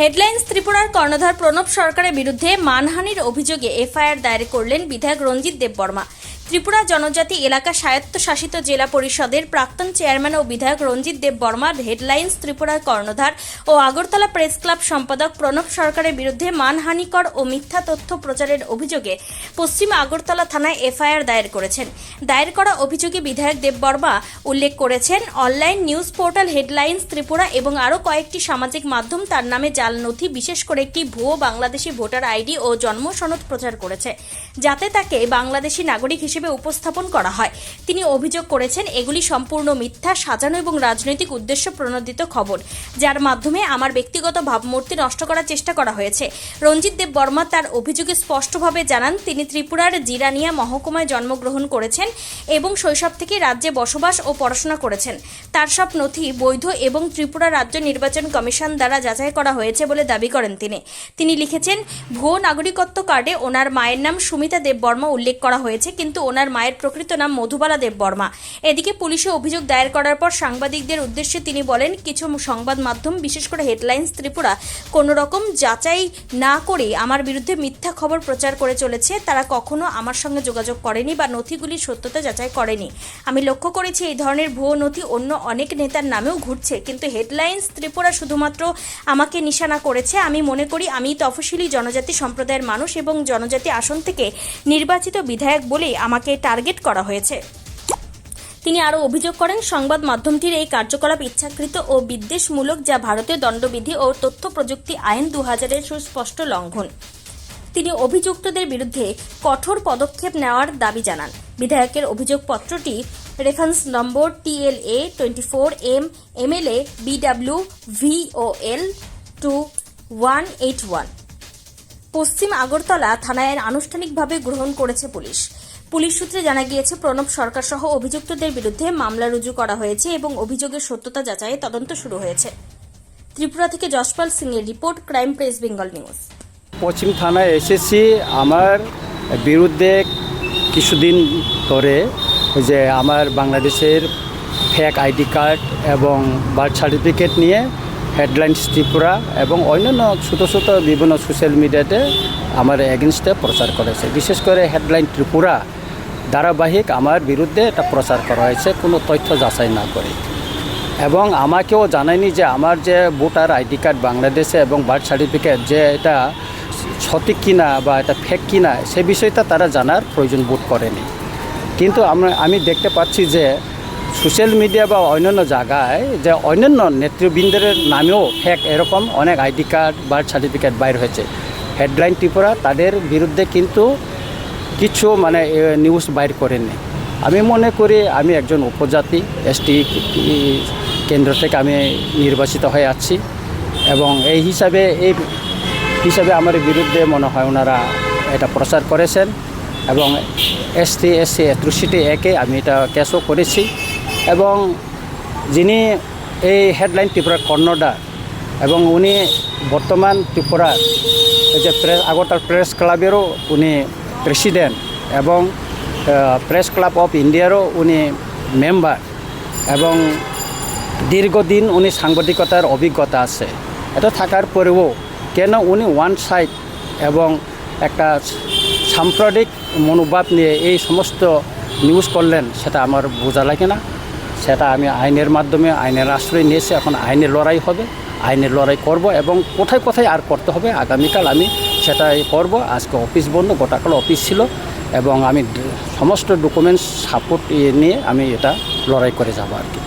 Headlines ত্রিপুরার কর্ণধার প্রণব সরকারের বিরুদ্ধে মানহানির অভিযোগে এফআইআর দায়ের করলেন বিধায়ক রঞ্জিত দেববর্মা। ত্রিপুরা জনজাতি এলাকা স্বায়ত্তশাসিত জেলা পরিষদের প্রাক্তন চেয়ারম্যান ও বিধায়ক রঞ্জিত দেব বর্মার হেডলাইন্স ত্রিপুরার কর্ণধার ও আগরতলা প্রেস ক্লাব সম্পাদক প্রণব সরকারের বিরুদ্ধে মানহানিকর ও মিথ্যা তথ্য প্রচারের অভিযোগে পশ্চিম আগরতলা থানায় এফআইআর দায়ের করেছেন। দায়ের করা অভিযোগে বিধায়ক দেব বর্মা উল্লেখ করেছেন, online news portal headlines Tripura এবং আরও কয়েকটি সামাজিক মাধ্যম তার নামে জাল নথি, বিশেষ করে একটি ভুয়ো বাংলাদেশি ভোটার আইডি ও জন্ম সনদ প্রচার করেছে। যাতে তাকে বাংলাদেশি নাগরিক হিসেবে উপস্থাপন করা হয়। তিনি অভিযোগ করেছেন, এগুলি সম্পূর্ণ মিথ্যা, সাজানো এবং রাজনৈতিক উদ্দেশ্য প্রণোদিত খবর, যার মাধ্যমে আমার ব্যক্তিগত ভাবমূর্তি নষ্ট করার চেষ্টা করা হয়েছে। রঞ্জিত দেব বর্মা তার অভিযোগে স্পষ্টভাবে জানান, তিনি ত্রিপুরার জিরানিয়া মহকুমায় জন্মগ্রহণ করেছেন এবং শৈশব থেকে রাজ্যে বসবাস ও পড়াশোনা করেছেন। তার সব নথি বৈধ এবং ত্রিপুরা রাজ্য নির্বাচন কমিশন দ্বারা যাচাই করা হয়েছে বলে দাবি করেন তিনি। তিনি লিখেছেন, ভুয়ো নাগরিকত্ব কার্ডে ওনার মায়ের নাম সুমিতা দেব বর্মা উল্লেখ করা হয়েছে, কিন্তু ওনার মায়ের প্রকৃত নাম মধুবালা দেব বর্মা। এদিকে পুলিশে অভিযোগ দায়ের করার পর সাংবাদিকদের উদ্দেশ্যে তিনি বলেন, কিছু সংবাদ মাধ্যম, বিশেষ করে হেডলাইন্স ত্রিপুরা কোনো রকম যাচাই না করে আমার বিরুদ্ধে মিথ্যা খবর প্রচার করে চলেছে। তারা কখনো আমার সঙ্গে যোগাযোগ করেনি বা নথিগুলির সত্যতা যাচাই করেনি। আমি লক্ষ্য করেছি এই ধরনের ভুয়ো নথি অন্য অনেক নেতার নামেও ঘুরছে, কিন্তু হেডলাইন্স ত্রিপুরা শুধুমাত্র আমাকে নিশানা করেছে। আমি মনে করি আমি তফসিলি জনজাতি সম্প্রদায়ের মানুষ এবং জনজাতি আসন থেকে নির্বাচিত বিধায়ক বলেই আমাকে টার্গেট করা হয়েছে। তিনি আরও অভিযোগ করেন, সংবাদ মাধ্যমটির এই কার্যকলাপ ইচ্ছাকৃত ও বিদ্বেষমূলক যা ভারতীয় দণ্ডবিধি ও তথ্য প্রযুক্তি আইন দু হাজারের সুস্পষ্ট লঙ্ঘন। তিনি অভিযুক্তদের বিরুদ্ধে কঠোর পদক্ষেপ নেওয়ার দাবি জানান। বিধায়কের অভিযোগপত্রটি reference number TLA twenty four M, MLA BW VOL two one eight one. পশ্চিম আগরতলা থানায় আনুষ্ঠানিকভাবে গ্রহণ করেছে পুলিশ। পুলিশ সূত্রে জানা গিয়েছে, প্রণব সরকার সহ অভিযুক্তদের বিরুদ্ধে মামলা রুজু করা হয়েছে এবং অভিযোগের সত্যতা যাচাইয়ে তদন্ত শুরু হয়েছে। ত্রিপুরা থেকে যশপাল সিং এর report, crime press Bengal news. পশ্চিম থানায় এসেছি। আমার বিরুদ্ধে কিছুদিন ধরে যে আমার বাংলাদেশের ফেক আইডি কার্ড এবং বার্থ সার্টিফিকেট নিয়ে হেডলাইন্স ত্রিপুরা এবং অন্যান্য ছোটো ছোটো বিভিন্ন সোশ্যাল মিডিয়াতে আমার এগেনস্টে প্রচার করেছে। বিশেষ করে হেডলাইন ত্রিপুরা ধারাবাহিক আমার বিরুদ্ধে এটা প্রচার করা হয়েছে, কোনো তথ্য যাচাই না করে। এবং আমাকেও জানায়নি যে আমার যে ভোটার আইডি কার্ড বাংলাদেশে এবং বার্থ সার্টিফিকেট যে এটা সঠিক কিনা বা এটা ফেক কিনা, সে বিষয়টা তারা জানার প্রয়োজন বোধ করেনি। কিন্তু আমরা, আমি দেখতে পাচ্ছি যে সোশ্যাল মিডিয়া বা অন্যান্য জায়গায় যে অন্যান্য নেতৃবৃন্দের নামেও ফেক এরকম অনেক আইডি কার্ড, বার্থ সার্টিফিকেট বাইর হয়েছে। হেডলাইন ত্রিপুরা তাদের বিরুদ্ধে কিন্তু কিছু মানে নিউজ বাইর করেনি আমি মনে করি আমি একজন উপজাতি এসটি কেন্দ্র থেকে আমি নির্বাচিত হয়ে আছি এবং এই হিসাবে এই হিসাবে আমার বিরুদ্ধে মনে হয় ওনারা এটা প্রচার করেছেন এবং এসটি এসসি অ্যাট্রোসিটি একে আমি এটা কেসও করেছি এবং যিনি এই হেডলাইন ত্রিপুরার কর্ণধার এবং উনি বর্তমান ত্রিপুরার যে প্রেস আগরতলা প্রেস ক্লাবেরও উনি প্রেসিডেন্ট এবং প্রেস ক্লাব অফ ইন্ডিয়ারও উনি মেম্বার এবং দীর্ঘদিন উনি সাংবাদিকতার অভিজ্ঞতা আছে। এত থাকার পরেও কেন উনি ওয়ান সাইড এবং একটা সাম্প্রদায়িক মনোভাব নিয়ে এই সমস্ত নিউজ করলেন, সেটা আমার বোঝা লাগে না। সেটা আমি আইনের মাধ্যমে, আইনের আশ্রয় নিয়েছি, এখন আইনের লড়াই হবে আইনের লড়াই করব এবং কোথায় কোথায় আর করতে হবে, আগামীকাল আমি সেটাই করব। আজকে অফিস বন্ধ, গোটাকাল অফিস ছিল এবং আমি সমস্ত ডকুমেন্টস সাপোর্ট নিয়ে আমি এটা লড়াই করে যাব আর কি।